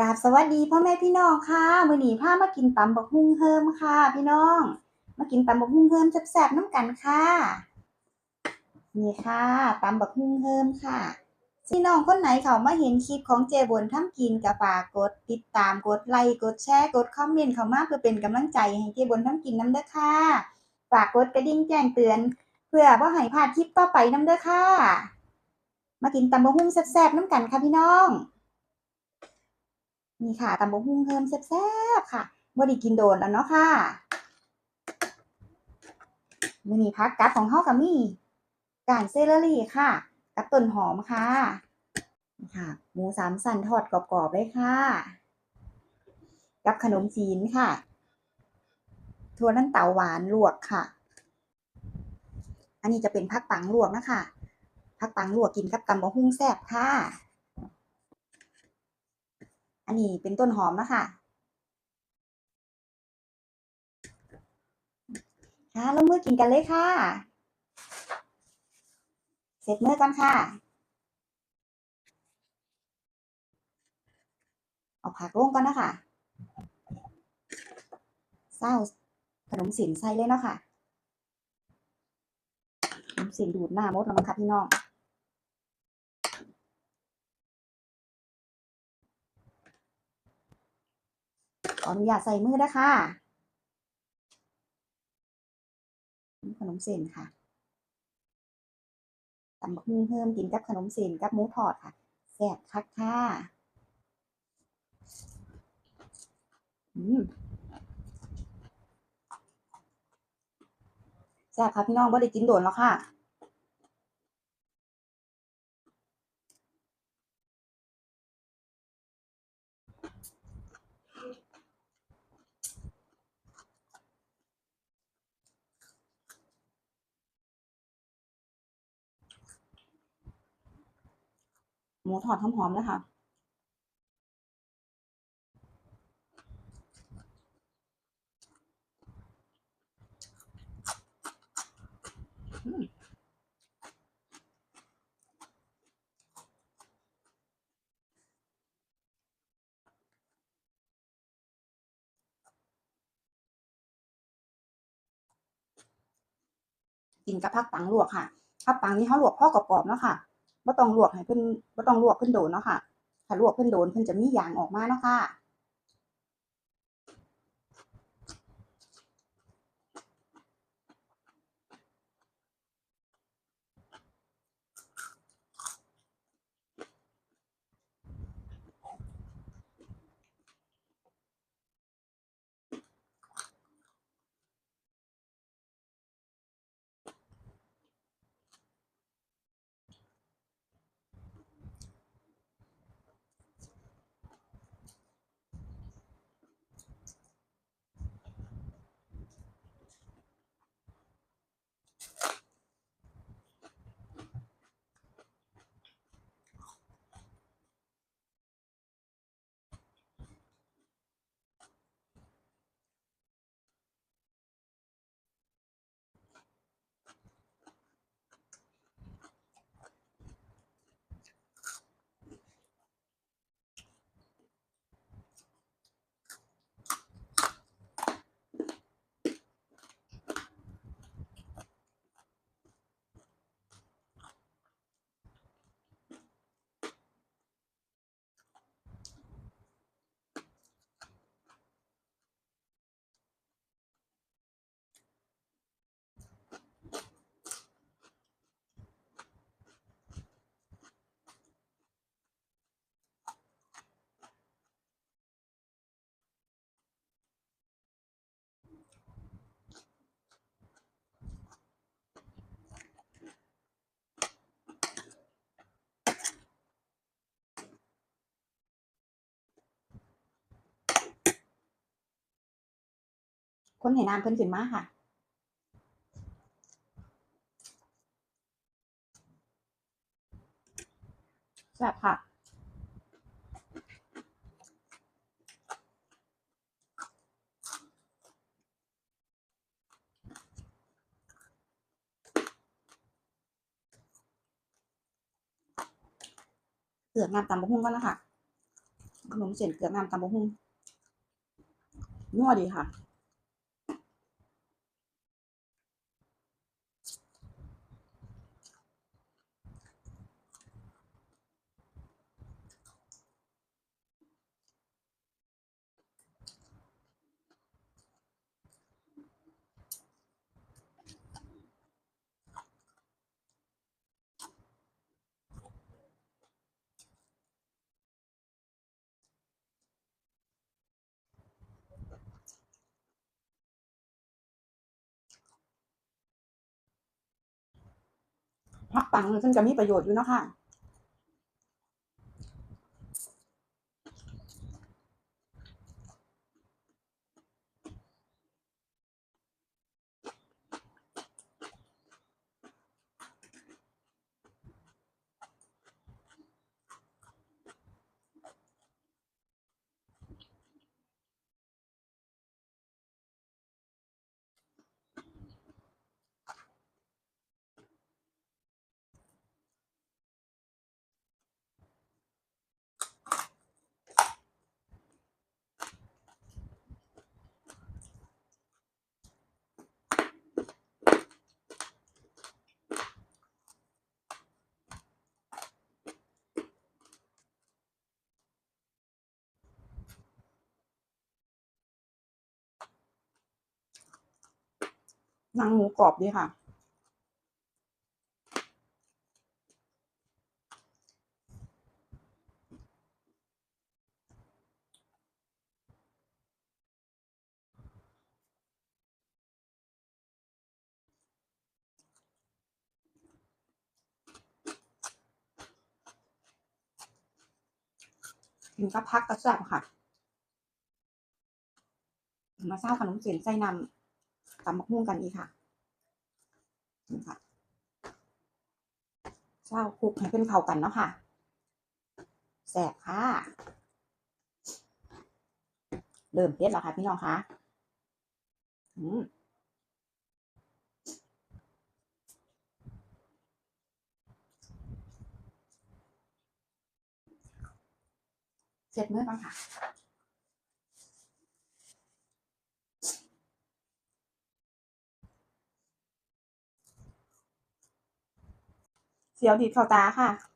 กราบสวัสดีพ่อแม่พี่น้องค่ะมื้อนี้พามากินตำบักหุ่งเฮิมค่ะ พี่น้อง มากินตำบักหุ่งเฮิมแซ่บๆน้ำกันค่ะนี่ค่ะตำบักหุ่งเฮิมค่ะพี่น้องคนไหนเขามาเห็นคลิปของเจบนทำกินก็ฝากกด ติดตามกดไลค์กดแชร์กดคอมเมนต์เขามาเพื่อเป็นกำลังใจให้เจบนทำกินน้ำเด้อค่ะฝากกดกระดิ่งแจ้งเตือน เพื่อบ่ให้พลาดคลิปต่อไปน้ำเด้อค่ะ มากินตำบักหุ่งแซ่บๆน้ำกันค่ะพี่น้อง นี่ค่ะตำบกหุ่งเฮิมแซ่บๆค่ะบ่ได้กินโดนแล้วเนาะค่ะมือนี้พักกับของเฮาก็มีกานเซเลอรี่ค่ะ กับต้นหอมค่ะค่ะ หมูสามสันทอดกรอบๆเลยค่ะ กับขนมจีนค่ะถั่วลันเตาหวานลวกค่ะ อันนี้จะเป็นผักปังลวกนะคะผักปังลวกกินกับตำบักหุ่งแซ่บค่ะ อันนี้เป็นต้นหอมนะคะค่ะแลงมือกินกันเลยค่ะ เสร็จมือกันค่ะ เอาผักลงก่อนนะคะเศร้าขนมสินใส่เลยเนาะค่ะขนมสินดูดหน้ามดแล้วมั้งคะพี่น้อง ข ออนุญาตใส่มือนะคะขนมเส้นค่ะตำบักหุ่งเพิ่มกินกับขนมเส้นกับหมูทอดค่ะแซ่บคักค่ะอืมแซ่บค่ะพี่น้องบ่ได้กินโดนแล้วค่ะ หมูทอดหอมๆเลยค่ะกินกับผักปังลวกค่ะผักปังนี่เขาลวกพ่อกรอบๆเนาะค่ะ บ่ต้องลวกให้เพิ่นบ่ต้องลวกเพิ่นโดนเนาะค่ะถ้าลวกเพิ่นโดนเพิ่นจะมียางออกมาเนาะค่ะ คนให้น้ำเพิ่นขึ้นมาค่ะแซ่บค่ะเสือกน้ำตำบักหุ่งก่อนแล้วค่ะอืนมเส้นเกลือน้ำตำบักหุ่งนัวดีค่ะ พักปังเลยซึ่งจะมีประโยชน์อยู่เนาะค่ะ นังหมูกรอบดีค่ะ กินกับพักกระแซบค่ะ มาเศร้าขนมเส้นใส่น้ำ ตำบักหุ่งกันอีกค่ะนี่ค่ะเศร้าคลุกให้เป็นเข้ากันเนาะค่ะแสบค่ะ เริ่มเผ็ดแล้วค่ะพี่น้องคะอืมเสร็จเมื่อบ้างค่ะ เสียวดีดเข้าตาค่ะ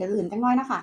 จะอื่นจังน้อยนะคะ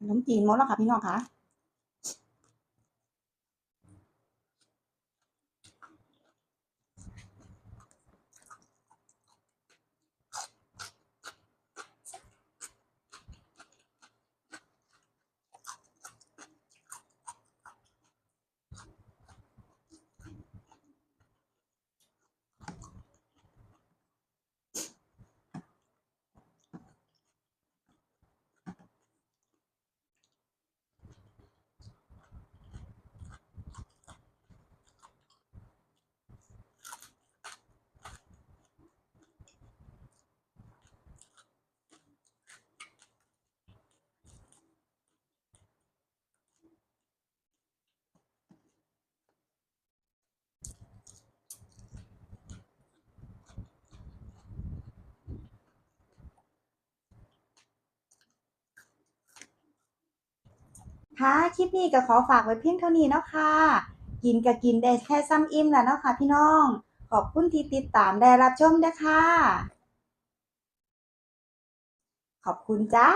ขนมจีนหมดแล้วค่ะพี่น้องคะ ค่ะคลิปนี้ก็ขอฝากไว้เพียงเท่านี้เนาะค่ะ กินก็กินได้แค่ซ้ำอิ่มแล้วเนาะค่ะพี่น้อง ขอบคุณที่ติดตามได้รับชมนะคะขอบคุณจ้า